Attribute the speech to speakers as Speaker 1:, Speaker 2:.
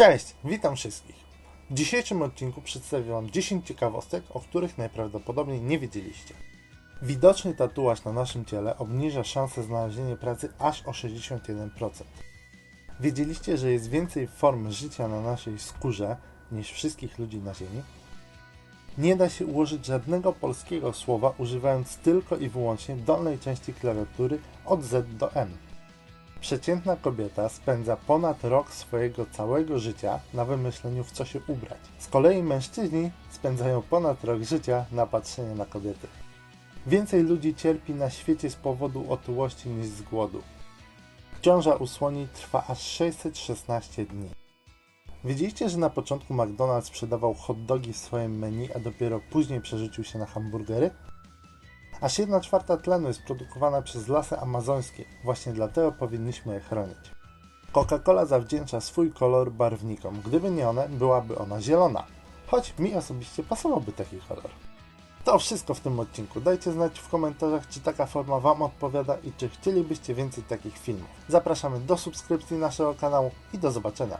Speaker 1: Cześć, witam wszystkich. W dzisiejszym odcinku przedstawię Wam 10 ciekawostek, o których najprawdopodobniej nie wiedzieliście. Widoczny tatuaż na naszym ciele obniża szanse znalezienia pracy aż o 61%. Wiedzieliście, że jest więcej form życia na naszej skórze niż wszystkich ludzi na Ziemi? Nie da się ułożyć żadnego polskiego słowa używając tylko i wyłącznie dolnej części klawiatury od Z do M. Przeciętna kobieta spędza ponad rok swojego całego życia na wymyśleniu, w co się ubrać. Z kolei mężczyźni spędzają ponad rok życia na patrzeniu na kobiety. Więcej ludzi cierpi na świecie z powodu otyłości niż z głodu. Ciąża u słoni trwa aż 616 dni. Wiedzieliście, że na początku McDonald's sprzedawał hot dogi w swoim menu, a dopiero później przerzucił się na hamburgery? Aż 1 czwarta tlenu jest produkowana przez lasy amazońskie, właśnie dlatego powinniśmy je chronić. Coca-Cola zawdzięcza swój kolor barwnikom. Gdyby nie one, byłaby ona zielona. Choć mi osobiście pasowałby taki kolor. To wszystko w tym odcinku. Dajcie znać w komentarzach, czy taka forma Wam odpowiada i czy chcielibyście więcej takich filmów. Zapraszamy do subskrypcji naszego kanału i do zobaczenia.